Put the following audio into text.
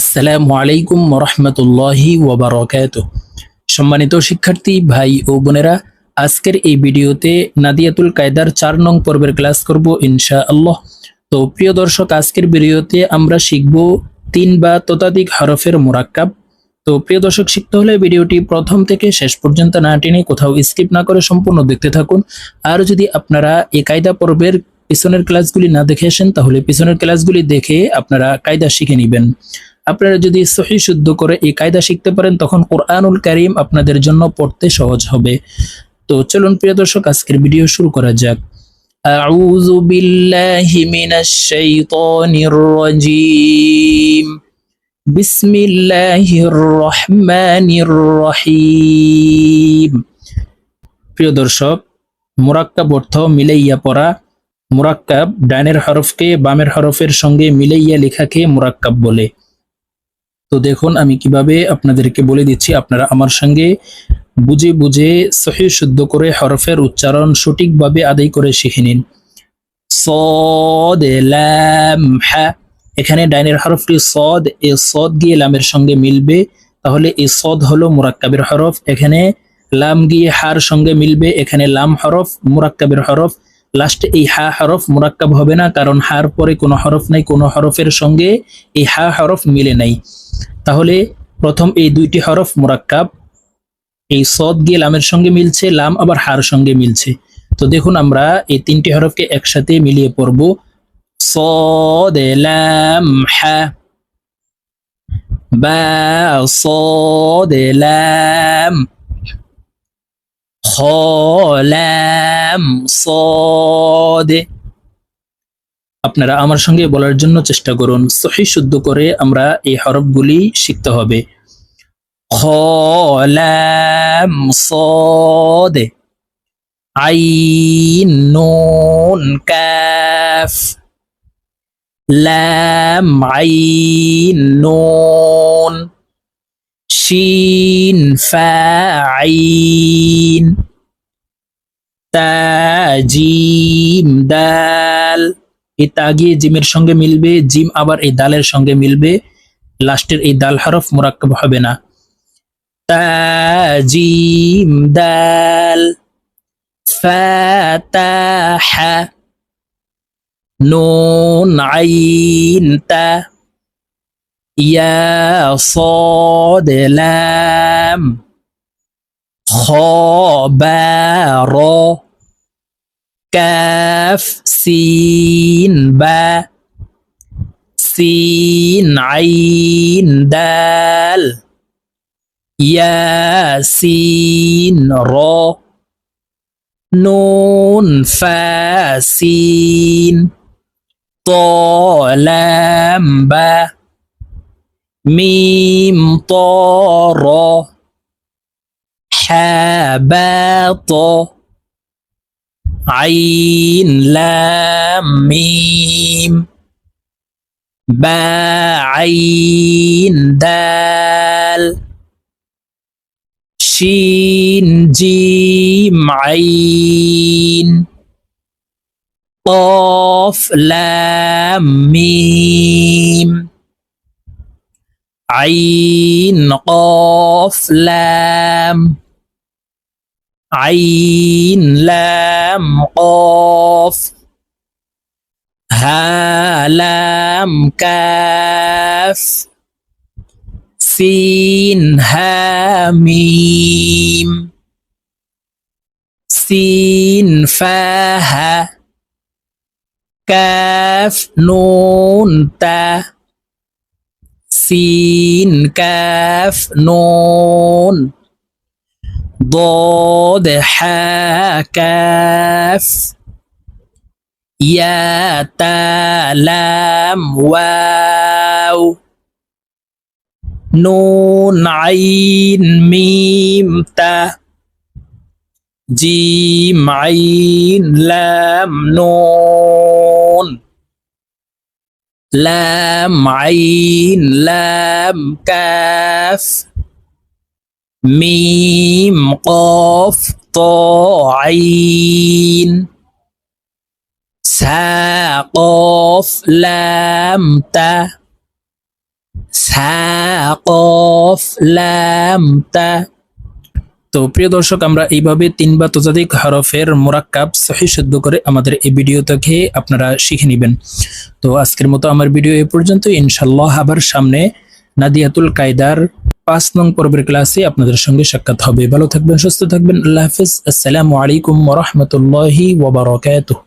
আসসালামু আলাইকুম রহমতুল্লাহি ওবরাকাত। সম্মানিত শিক্ষার্থী, ভাই ও বোনেরা, আজকের এই ভিডিওতে নাদিয়াতুল কায়দার চার নং পর্বের ক্লাস করব ইনশা আল্লাহ তো প্রিয় দর্শক, আজকের ভিডিওতে আমরা শিখব তিন বা ততাধিক হরফের মোরাক্কাব। তো প্রিয় দর্শক, শিখতে হলে ভিডিওটি প্রথম থেকে শেষ পর্যন্ত না টেনে কোথাও স্কিপ না করে সম্পূর্ণ দেখতে থাকুন। আর যদি আপনারা এই কায়দা পর্বের পিছনের ক্লাসগুলি না দেখে আসেন, তাহলে পিছনের ক্লাসগুলি দেখে আপনারা কায়দা শিখে নেবেন। আপনারা যদি সহি শুদ্ধ করে এই কায়দা শিখতে পারেন তখন কোরআনুল কারিম আপনাদের জন্য পড়তে সহজ হবে তো চলুন প্রিয় দর্শক আজকের ভিডিও শুরু করা যাক أعوذ بالله من الشيطان الرجيم بسم الله الرحمن الرحيم প্রিয় দর্শক মুরাক্কাব অর্থ মিলাইয়া পড়া মুরাক্কাব ডাইনের হরফকে বামের হরফের সঙ্গে মিলাইয়া লেখাকে মুরাক্কাব বলে তো দেখুন, আমি কীভাবে আপনাদেরকে বলে দিচ্ছি, আপনারা আমার সঙ্গে বুঝে বুঝে সহি শুদ্ধ করে হরফের উচ্চারণ সঠিকভাবে আদায় করে শিখে নিন। এখানে ডাইনের হরফটি সদ, এ সদ গিয়ে লামের সঙ্গে মিলবে। তাহলে এ সদ হলো মুরাক্কাবের হরফ, এখানে লাম গিয়ে হার সঙ্গে মিলবে, এখানে লাম হরফ, মুরাক্কাবের হরফ লাস্টে এই হা হরফ মুরাক্কাব হবে না কারণ হার পরে কোনো হরফ নাই কোনো হরফের সঙ্গে এই হা হরফ মিলে নাই তাহলে প্রথম এই দুইটি হরফ মুরাক্কাব এই সদ গিয়ে লামের সঙ্গে মিলছে লাম আবার হার সঙ্গে মিলছে তো দেখুন আমরা এই তিনটি হরফকে একসাথে মিলিয়ে পড়ব صاد لام হা বা صاد لام খ লাম সদে আপনারা আমার সঙ্গে বলার জন্য চেষ্টা করুন। সহি শুদ্ধ করে আমরা এই হরফগুলি শিখতে হবে। খ লাম সদে আইন নুন কাফ লাম আইন নুন শিন ফা আইন জিম দাল এই তা গিয়ে জিমের সঙ্গে মিলবে জিম আবার এই দালের সঙ্গে মিলবে লাস্টের এই দাল হরফ মোরাক্কাব হবে না তা জিম দাল فتح نون عين تا يا صاد لام خبر كاف سين باء سين عين دال. يا سين را نون فا سين. طالام با. ميم طارا حباط عين لام ميم با عين دال شين جيم عين قاف لام ميم عين قاف لام আইন লাম কফ হালাম কাফ সিন হামিম সিন ফাহা কাফ নুন তা সিন কাফ নুন ضاد حا كاف يا تا لام واو نون عين ميم تا جيم عين لام نون لام عين لام كاف মিম কফ ত আইন। সা কফ লাম তা। সা কফ লাম তা। তো প্রিয় দর্শক, আমরা এইভাবে তিন বা ততোধিক হরফের মোরাক্কাব সহি শুদ্ধ করে আমাদের এই ভিডিওটাকে আপনারা শিখে নেবেন। তো আজকের মতো আমার ভিডিও এ পর্যন্ত ইনশাল্লাহ আবার সামনে নাদিয়াতুল কায়দার পাঁচ নং পর্বের ক্লাসে আপনাদের সঙ্গে সাক্ষাৎ হবে। ভালো থাকবেন, সুস্থ থাকবেন। আল্লাহ হাফিজ। আসসালামু আলাইকুম ওরহমতুল্লাহি ওবরাকাতুহ